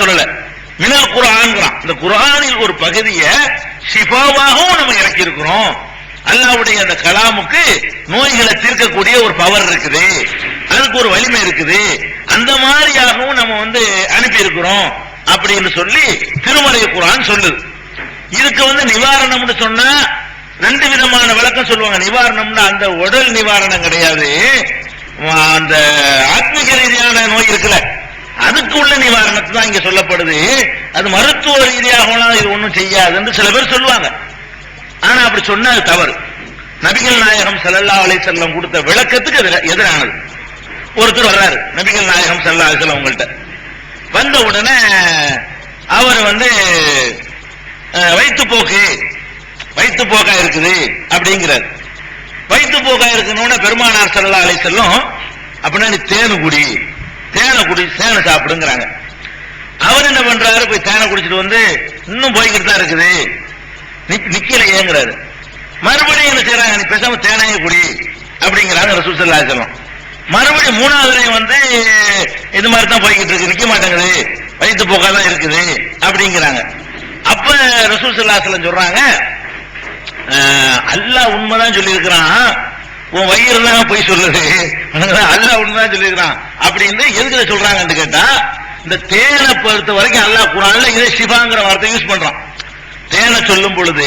சொல்லல. மினல் குர்ஆன்ங்கிறான் இந்த குரானில் ஒரு பகுதியை ஷிஃபாவாகவும் நம்ம இறக்கி இருக்கிறோம் அல்லாவுடைய அந்த கலாமுக்கு நோய்களை தீர்க்கக்கூடிய ஒரு பவர் இருக்குது. அதுக்கு ஒரு வலிமை இருக்குது. அந்த மாதிரியாகவும் நம்ம வந்து அனுப்பி இருக்கிறோம் அப்படின்னு சொல்லி திருமலை குரான் சொல்லுது. இதுக்கு வந்து நிவாரணம்னு சொன்னா ரெண்டு விதமான விளக்கம் சொல்லுவாங்க. நிவாரணம்னா அந்த உடல் நிவாரணம் கிடையாது. அந்த ஆத்மீக ரீதியான நோய் இருக்குல்ல. அதுக்கு உள்ள நிவாரணத்தை தான் இங்க சொல்லப்படுது. அது மருத்துவ ரீதியாக இது ஒண்ணும் செய்யாதுன்னு சில பேர் சொல்லுவாங்க. ஆனா அப்படி சொன்னா அது தவறு. நபிகள் நாயகம் ஸல்லல்லாஹு அலை செல்லம் கொடுத்த விளக்கத்துக்கு அது எதிரானது. ஒருத்தர் வர்றாரு நபிகள் நாயகம் செல்லா அலை செல்லம் உங்கள்கிட்ட வந்த உடனே அவர் வந்து வயிற்றுப்போக்கு வயிற்றுப்போக்கா இருக்குது அப்படிங்கிறார். வயிற்றுப்போக்கா இருக்கணும்னு பெருமானார் ஸல்லல்லாஹு அலை செல்லம் அப்படின்னா நீ தேனு குடி சேனை குடி சேனை சாப்பிடுங்கிறாங்க. அவர் என்ன பண்றாரு? போய் தேனை குடிச்சிட்டு வந்து இன்னும் போய்கிட்டு தான் இருக்குது. நிக்- நிக்கல ஏங்குறாரு. மறுபடியும் என்ன செய்யறாங்க நீ பேசாம தேனையே குடி அப்படிங்கிறாங்க ரசூல் ஸல்லல்லாஹு செல்லம் மறுபடியும் மூணாவது வந்து இது மாதிரி தான் போய்கிட்டு இருக்கு. நிக்க மாட்டேங்குது. வயிற்று போக்கா தான் இருக்குது அப்படிங்கிறாங்க. அப்ப ரசூல் ஸல்லல்லாஹு செல்லம் சொல்றாங்க அல்லாஹ் உண்மைதான் சொல்லியிருக்கிறான். உன் வயிறு தான் போய் சொல்லுது. அல்லாஹ் ஒண்ணுதான் சொல்லியிருக்கிறான். அப்படின்னு எதுக்கு சொல்றாங்கன்னு கேட்டா இந்த தேனை பொறுத்த வரைக்கும் அல்லாஹ் குரான்ல இதே சிவாங்கிற வார்த்தை யூஸ் பண்றான். தேனை சொல்லும் பொழுது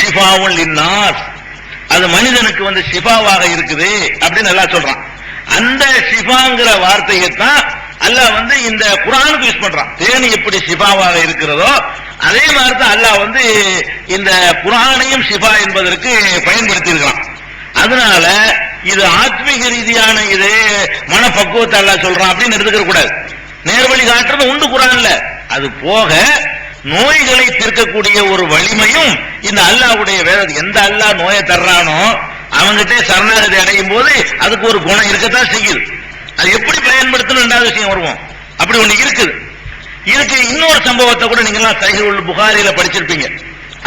ஷிஃபாவுல் லின்னார் அது மனிதனுக்கு வந்து சிபாவாக இருக்குது அப்படின்னு நல்லா சொல்றான். அந்த சிபாங்கிற வார்த்தையை தான் அல்லாஹ் வந்து இந்த குரானுக்கு யூஸ் பண்றான். தேனி எப்படி சிபாவாக இருக்கிறதோ அதே மாதிரி தான் அல்லாஹ் வந்து இந்த குரானையும் சிபா என்பதற்கு பயன்படுத்தி இருக்கிறான் அதனால இது ஆத்மீக ரீதியான இது மனப்பக்குவத்தை அல்ல சொல்றான் அப்படின்னு எடுத்துக்க கூடாது. நேர்வழி காட்டுறது உண்டு குரான்ல. அது போக நோய்களை தீர்க்கக்கூடிய ஒரு வலிமையும் இந்த அல்லாஹ்வுடைய வேதம் எந்த அல்லாஹ் நோயை தர்றானோ அவங்கிட்டே சரணாகதி அடையும் போது அதுக்கு ஒரு குணம் இருக்கத்தான் செய்யுது. அது எப்படி பயன்படுத்தணும் ரெண்டாவது விஷயம் வருவோம். அப்படி ஒண்ணு இருக்குது. இதுக்கு இன்னொரு சம்பவத்தை கூட நீங்க எல்லாம் சஹீஹுல் புகாரியில படிச்சிருப்பீங்க.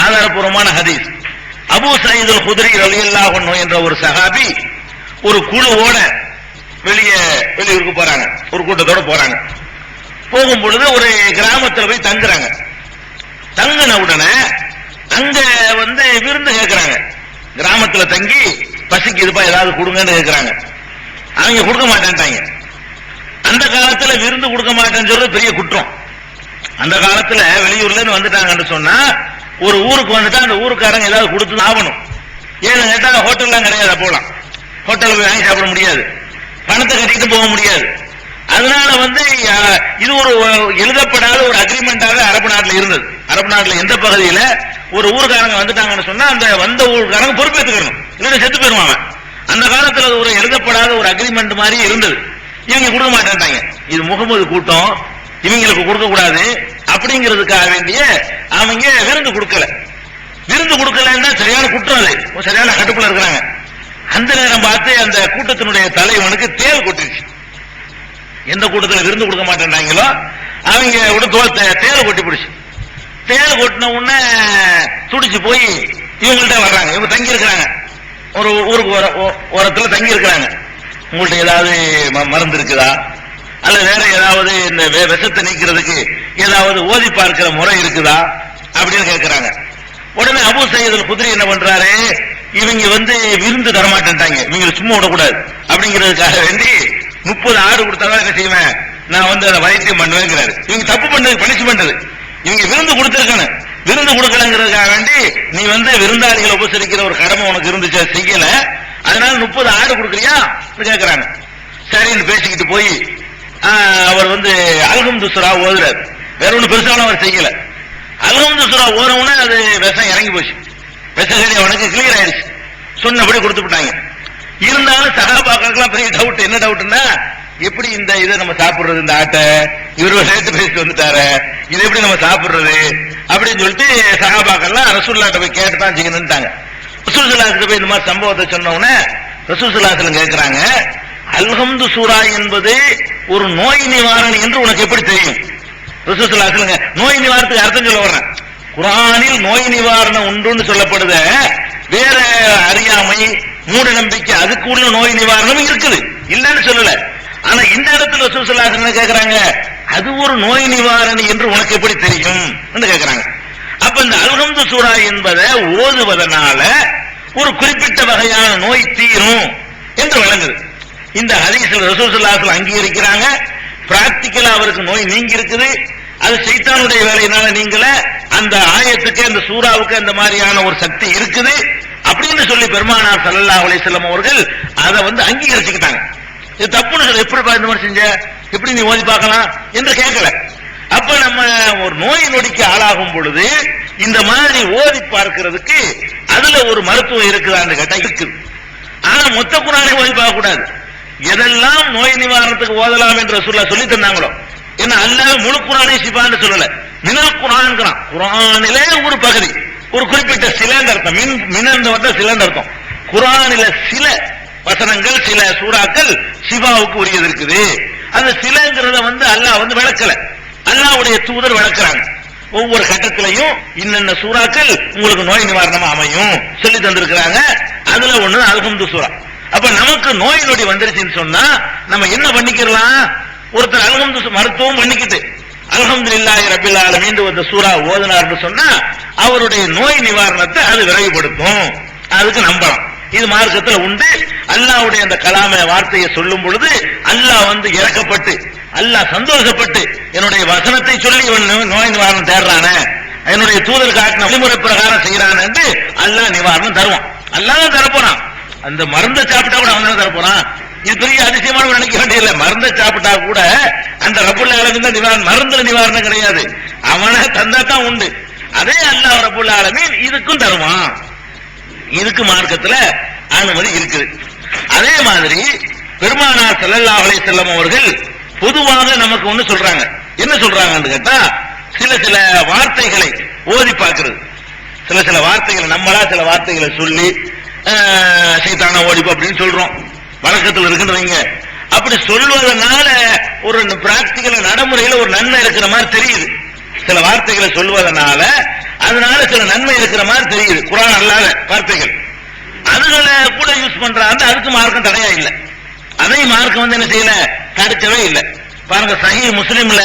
ஆதாரபூர்வமான ஹதீஸ். அபு சயீதுல் குதிரி ரலியல்லா அன்ஹு என்ற ஒரு சஹாபி ஒரு குழுவோட வெளியே வெளியூருக்கு போறாங்க. ஒரு கூட்டத்தோட போறாங்க. போகும் பொழுது ஒரு கிராமத்தில் போய் தங்குறாங்க. தங்கின உடனே அங்க வந்து விருந்து கேட்கிறாங்க கிராமத்துல தங்கி பசிக்கு இதுப்பா ஏதாவது கொடுங்கன்னு கேட்கிறாங்க அவங்க கொடுக்க மாட்டேன்ட்டாங்க. அந்த காலத்துல விருந்து கொடுக்க மாட்டேன்னு சொல்றது பெரிய குற்றம். அந்த காலத்துல வெளியூர்ல இருந்து வந்துட்டாங்கன்னு சொன்னா ஒரு ஊருக்கு வந்துட்டா அந்த ஊருக்காரங்க ஏதாவது கொடுத்து ஆகணும். ஏன்னு கேட்டால் ஹோட்டல்லாம் கிடையாது போகலாம் ஹோட்டலில் போய் வாங்கி சாப்பிட முடியாது. பணத்தை கட்டிட்டு போக முடியாது. அதனால வந்து இது ஒரு எழுதப்படாத ஒரு அக்ரிமெண்டாக அரபு நாட்டில் இருந்தது. அரபு நாட்டில் எந்த பகுதியில் ஒரு ஊருக்காரங்க வந்துட்டாங்கன்னு சொன்னா அந்த வந்த ஊருக்காரங்க பொறுப்பேற்றுக்கணும் இல்லைன்னா செத்து போயிருவாங்க அந்த காலத்தில் அது ஒரு எழுதப்படாத ஒரு அக்ரிமெண்ட் மாதிரி இருந்தது. இவங்க கொடுக்க மாட்டேன்ட்டாங்க. இது முகமது கூட்டம். இவங்களுக்கு கொடுக்க கூடாது அப்படிங்கிறதுக்காக வேண்டிய அவங்க விருந்து கொடுக்கல? விருந்து கொடுக்கலன்னா சரியான குற்றம் அது சரியான கட்டுக்குள்ள இருக்கிறாங்க. அந்த நேரம் பார்த்து அந்த கூட்டத்தினுடைய தலைவனுக்கு தேல் கொட்டிருச்சு. எந்த கூட்டத்தில் விருந்து கொடுக்க மாட்டேன்றாங்களோ அவங்க விட தோல் தே- தேல் கொட்டி பிடிச்சு. தேல் கொட்டின உடனே துடிச்சு போய் இவங்கள்ட்ட வர்றாங்க. இவங்க தங்கி இருக்கிறாங்க ஒரு ஊருக்கு ஒரு ஓரத்துல தங்கி இருக்கிறாங்க உங்கள்ட்ட ஏதாவது ம- மருந்து இருக்குதா? அல்ல வேற ஏதாவது இந்த விஷத்தை நீக்கிறதுக்கு ஏதாவது ஓதி பார்க்கிற முறை இருக்குதா அப்படின்னு கேட்கிறாங்க உடனே அபு சையதுல் குதிரை என்ன பண்றாரு? இவங்க வந்து விருந்து தரமாட்டேன்ட்டாங்க. இவங்க சும்மா விடக்கூடாது. அப்படிங்கிறதுக்காக வேண்டி முப்பது ஆடு கொடுத்தாலும் என்ன செய்வேன்? நான் வந்து அதை வைத்தியம் பண்ணுவேங்கிறாரு. இவங்க தப்பு பண்ணது பனிஷ்மெண்ட் இவங்க விருந்து கொடுத்துருக்கணும். விருந்து கொடுக்கலங்கிறதுக்காக வேண்டி நீ வந்து விருந்தாளிகளை உபசரிக்கிற ஒரு கடமை உனக்கு இருந்துச்சு அதை செய்யல. அதனால முப்பது ஆடு கொடுக்குறியா? கேட்கிறாங்க சரின்னு பேசிக்கிட்டு போய் ஆஹ், அவர் வந்து அல்கம் துசுரா ஓதுறாரு. வேற ஒண்ணு பெருசாலும் அவர் செய்யல. அல்கம் சுரா ஓரவுனே அது விஷம் இறங்கி போச்சு. விஷகடி அவனுக்கு கிளியர் ஆயிடுச்சு. சொன்னபடி கொடுத்து விட்டாங்க. இருந்தாலும் சகாபாக்கெல்லாம் பெரிய டவுட் என்ன டவுட்னா எப்படி இந்த இதை நம்ம சாப்பிடுறது இந்த ஆட்டை? இவரு சேர்த்து பேசிட்டு வந்துட்டாரு. இது எப்படி நம்ம சாப்பிடுறது? அப்படின்னு சொல்லிட்டு சகாபாக்கெல்லாம் ரசூல்லாட்ட போய் கேட்டு தான் செய்யணும்ட்டாங்க ரசூல் சலாத்துல போய் இந்த மாதிரி சம்பவத்தை சொன்ன உடனே ரசூல் சலாத்துல கேட்கிறாங்க அல்ஹம்து சூரா என்பது ஒரு நோய் நிவாரணி என்று உனக்கு எப்படி தெரியும்? சொல்லுங்க நோய் நிவாரணத்துக்கு அர்த்தம் சொல்ல வர்றேன். குரானில் நோய் நிவாரணம் உண்டுன்னு சொல்லப்படுத. வேற அறியாமை மூட நம்பிக்கை அதுக்கு உள்ள நோய் நிவாரணம் இருக்குது. இல்லைன்னு சொல்லல. ஆனா இந்த இடத்துல ரசூல் சலாத்துல கேக்குறாங்க? அது ஒரு நோய் நிவாரணி என்று உனக்கு எப்படி தெரியும்? என்று கேட்கிறாங்க அப்ப இந்த அல்ஹம்து சூரா என்பதை ஓதுவதனால ஒரு குறிப்பிட்ட வகையான நோய் தீரும் என்று விளங்குது. இந்த ஹதீஸ்ல ரசூலுல்லாஹி அங்கீகரிக்கிறாங்க. பிராக்டிக்கலா அவருக்கு நோய் நீங்கி இருக்குது அது சைத்தானுடைய வேலையினால நீங்கள அந்த ஆயத்துக்கு அந்த சூறாவுக்கு அந்த மாதிரியான ஒரு சக்தி இருக்குது. அப்படின்னு சொல்லி பெருமானார் சல்லா அலிசல்லம் அவர்கள் அதை வந்து அங்கீகரிச்சுக்கிட்டாங்க. இது தப்புன்னு சொல்லி எப்படி இந்த மாதிரி செஞ்ச? எப்படி நீ ஓதி பார்க்கலாம்? என்று கேட்கல. அப்ப நம்ம ஒரு நோய் நொடிக்கு ஆளாகும் பொழுது இந்த மாதிரி ஓதி பார்க்கிறதுக்கு அதுல ஒரு மருத்துவம் இருக்குதான்னு கேட்டா இருக்குது. ஆனா மொத்த குரானை ஓதி பார்க்க கூடாது எதெல்லாம் நோய் நிவாரணத்துக்கு ஓதலாம் என்று சொல்ல சொல்லி தந்தாங்களோ என்ன அல்லாஹ் முழு குரானை சிபான்னு சொல்லல. மினல் குரான்ங்கிறான். குரானிலே ஒரு பகுதி ஒரு குறிப்பிட்ட சிலந்த அர்த்தம். மின் மினந்த வந்த சிலந்த அர்த்தம். குரானில சில வசனங்கள் சில சூறாக்கள் சிவாவுக்கு உரியது இருக்குது. அந்த சிலங்கிறத வந்து அல்லாஹ் வந்து விளக்கல. அல்லாஹ்வுடைய தூதர் விளக்குறாங்க. ஒவ்வொரு கட்டத்திலையும் இன்னென்ன சூறாக்கள் உங்களுக்கு நோய் நிவாரணமா அமையும் சொல்லி தந்திருக்கிறாங்க. அதுல ஒண்ணு அல்ஹம்து சூறா. அப்ப நமக்கு நோய் நொடி வந்துருச்சுன்னு சொன்னா நம்ம என்ன பண்ணிக்கிறலாம்? ஒருத்தர் அல்ஹம்து மருத்துவம் பண்ணிக்கிட்டு அல்ஹம்துலில்லாஹி ரபில் மீண்டு வந்த சூரா ஓதுனார்னு சொன்னா அவருடைய நோய் நிவாரணத்தை அது விரைவுபடுத்தும். அதுக்கு நம்பலாம். இது மார்க்கத்துல உண்டு. அல்லாஹ்வுடைய அந்த கலாம வார்த்தையை சொல்லும் பொழுது அல்லாஹ் வந்து இறக்கப்பட்டு அல்லாஹ் சந்தோஷப்பட்டு என்னுடைய வசனத்தை சொல்லி இவன் நோய் நிவாரணம் தேடுறானே என்னுடைய தூதர் காட்டின வழிமுறை பிரகாரம் செய்யறான் என்று அல்லாஹ் நிவாரணம் தருவான். அல்லாஹ் தரப்போறான். அந்த மருந்தை சாப்பிட்டா கூட அவன் தான் தரப்போறான் இது பெரிய அதிசயமான நினைக்க வேண்டியதில்லை. மருந்தை சாப்பிட்டா கூட அந்த ரப்புள்ள ஆலமீன் தான் நிவாரணம். மருந்துல நிவாரணம் கிடையாது. அவனை தந்தா தான் உண்டு. அதே அல்லாஹ் ரப்புள்ள ஆலமீன் இதுக்கும் தருவான். இதுக்கு மார்க்கத்துல அனுமதி இருக்குது. அதே மாதிரி பெருமானார் செல்லல்லா அலை செல்லம் அவர்கள் பொதுவாக நமக்கு ஒண்ணு சொல்றாங்க. என்ன சொல்றாங்கன்னு கேட்டா சில சில வார்த்தைகளை ஓதி பார்க்கிறது. சில சில வார்த்தைகளை நம்மளா சில வார்த்தைகளை சொல்லி சைத்தான ஓடிப்பு அப்படின்னு சொல்றோம். வழக்கத்தில் இருக்குன்றவைங்க. அப்படி சொல்வதனால ஒரு பிராக்டிக்கல நடைமுறையில ஒரு நன்மை இருக்கிற மாதிரி தெரியுது. சில வார்த்தைகளை சொல்வதனால அதனால சில நன்மை இருக்கிற மாதிரி தெரியுது. குரான் அல்லாத வார்த்தைகள். அதுகளை கூட யூஸ் பண்றாங்க அதுக்கு மார்க்கம் தடையா இல்ல. அதையும் மார்க்கம் வந்து என்ன செய்யல? தடுக்கவே இல்ல. பாருங்க சஹி முஸ்லீம்ல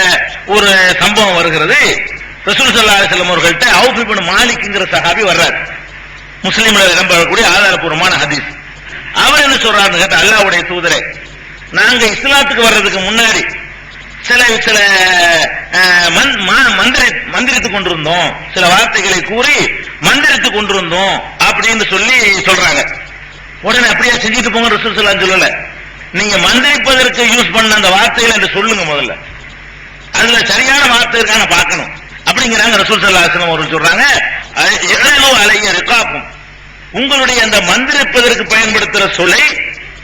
ஒரு சம்பவம் வருகிறது. ரசூல் சல்லா செல்லம் அவர்கள்ட்ட அவுஃப் இப்னு மாலிக்ங்கிற சஹாபி வர்றாரு. முஸ்லிம்ல இடம்பெறக்கூடிய ஆதாரப்பூர்வமான ஹதீஸ். அவர் என்ன சொல்றாருன்னு கேட்டா அல்லாவுடைய தூதரே நாங்க இஸ்லாத்துக்கு வர்றதுக்கு முன்னாடி சில சில அஹ், மந்திரி மந்திரித்துக் கொண்டிருந்தோம். சில வார்த்தைகளை கூறி மந்திரித்துக் கொண்டிருந்தோம் அப்படின்னு சொல்லி சொல்றாங்க. உடனே அப்படியே செஞ்சுட்டு போங்க ரசூல் ஸல்லல்லாஹு சொல்லல. நீங்க மந்திரிப்பதற்கு யூஸ் பண்ண அந்த வார்த்தைகளை சொல்லுங்க முதல்ல. அதுல சரியான வார்த்தை இருக்கான பார்க்கணும். அப்படிங்கிறாங்க ரசூல் சல்லாஹம் அவர்கள் சொல்றாங்க. அலைய ரிகாக்கும் உங்களுடைய அந்த மந்திரிப்பதற்கு பயன்படுத்துற சொல்லை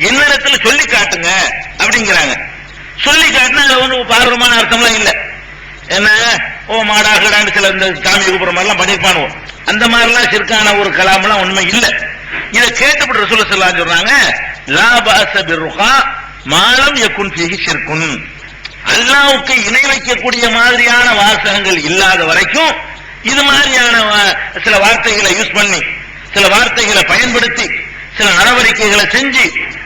என்னிடத்தில் சொல்லி காட்டுங்க அப்படிங்கிறாங்க. சொல்லி காட்டினா அது ஒன்று பாரமான அர்த்தம்லாம் இல்லை. என்ன? ஓ மாடா கிடான்னு சில இந்த சாமி கூப்பிடுற மாதிரிலாம் பண்ணிருப்பானுவோ. அந்த மாதிரிலாம் சிற்கான ஒரு கலாமெல்லாம் உண்மை இல்லை. இதை கேட்டுப்பட்டு ரசூல் ஸல்லல்லாஹு சொல்றாங்க லாபாசபிருகா மாலம் எக்குன் ஃபீஹி ஷிர்குன். அல்லாவுக்கு இணை வைக்கக்கூடிய மாதிரியான வாசகங்கள் இல்லாத வரைக்கும் இது மாதிரியான சில வார்த்தைகளை யூஸ் பண்ணி சில வார்த்தைகளை பயன்படுத்தி சில நடவடிக்கைகளை செஞ்சு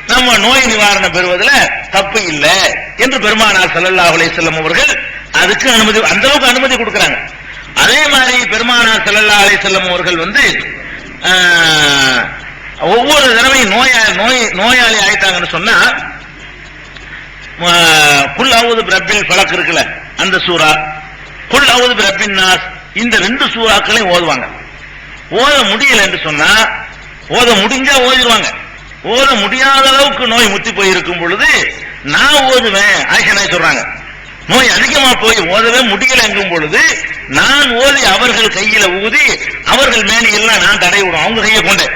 நம்ம நோய் நிவாரணம் பெறுவதில் தப்பு இல்லை என்று பெருமானார் செல்லல்லா அலே செல்லம் அவர்கள் அதுக்கு அனுமதி அந்த அளவுக்கு அனுமதி கொடுக்கறாங்க. அதே மாதிரி பெருமானார் செல்லல்லா அலே செல்லம் அவர்கள் வந்து ஆஹ், ஒவ்வொரு தடவையும் நோயா நோய் நோயாளி ஆயிட்டாங்கன்னு சொன்னா குல் அவுது பிரபில் இருக்குல்ல அந்த சூரா குல் அவுது பிரபின் நாஸ் இந்த ரெண்டு சூறாக்களையும் ஓதுவாங்க. ஓத முடியல என்று சொன்னா ஓத முடிஞ்சா ஓதிடுவாங்க ஓத முடியாத அளவுக்கு நோய் முத்தி போயிருக்கும் பொழுது நான் ஓதுவேன் ஆயிஷா நாய் சொல்றாங்க. நோய் அதிகமா போய் ஓதவே முடியலங்கும் பொழுது நான் ஓதி அவர்கள் கையில ஊதி அவர்கள் மேனியெல்லாம் நான் தடை விடுவேன் அவங்க கையை கொண்டு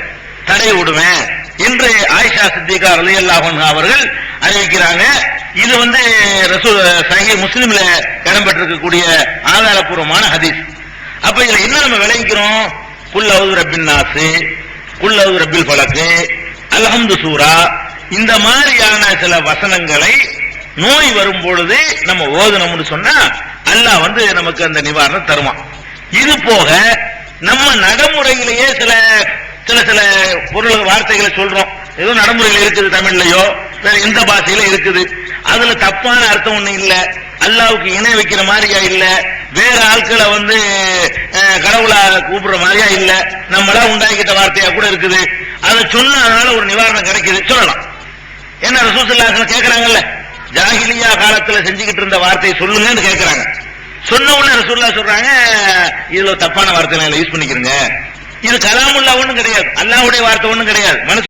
தடை விடுவேன் என்று ஆயிஷா சித்திகா அலி அல்லாஹன் அவர்கள் அறிவிக்கிறாங்க. இது வந்து ரசூல் சஹி முஸ்லீம்ல இடம்பெற்றிருக்கக்கூடிய ஆதாரப்பூர்வமான ஹதீஸ். அப்ப இதுல என்ன நம்ம விளைவிக்கிறோம் குல்லவுது ரப்பின் நாசு குல்லவுது ரப்பில் பலக்கு அல்ஹம்து சூரா இந்த மாதிரியான சில வசனங்களை நோய் வரும் பொழுது நம்ம ஓதணும்னு சொன்னா அல்லாஹ் வந்து நமக்கு அந்த நிவாரணம் தருவான். இது போக நம்ம நடைமுறையிலேயே சில சில சில பொருள் வார்த்தைகளை சொல்றோம். ஏதோ நடைமுறையில் இருக்குது தமிழ்லயோ வேற எந்த பாஷையில இருக்குது? அதுல தப்பான அர்த்தம் ஒண்ணு இல்ல. அல்லாவுக்கு இணை வைக்கிற மாதிரியா இல்ல. வேற ஆட்களை வந்து கடவுளா கூப்பிடுற மாதிரியா இல்ல. நம்மளா உண்டாக்கிட்ட வார்த்தையா கூட இருக்குது. அதை சொன்னதுனால ஒரு நிவாரணம் கிடைக்குது. சொல்லலாம். என்ன ரசூசல்லாசன் கேக்குறாங்கல்ல? ஜாகிலியா காலத்துல செஞ்சுக்கிட்டு இருந்த வார்த்தையை சொல்லுங்கன்னு கேக்குறாங்க. சொன்ன உடனே ரசூல்லா சொல்றாங்க இதுல தப்பான வார்த்தை யூஸ் பண்ணிக்கிறீங்க. இது கலாமுல்லா ஒண்ணும் கிடையாது. அல்லாவுடைய வார்த்தை ஒண்ணும் கிடையாது. மனசு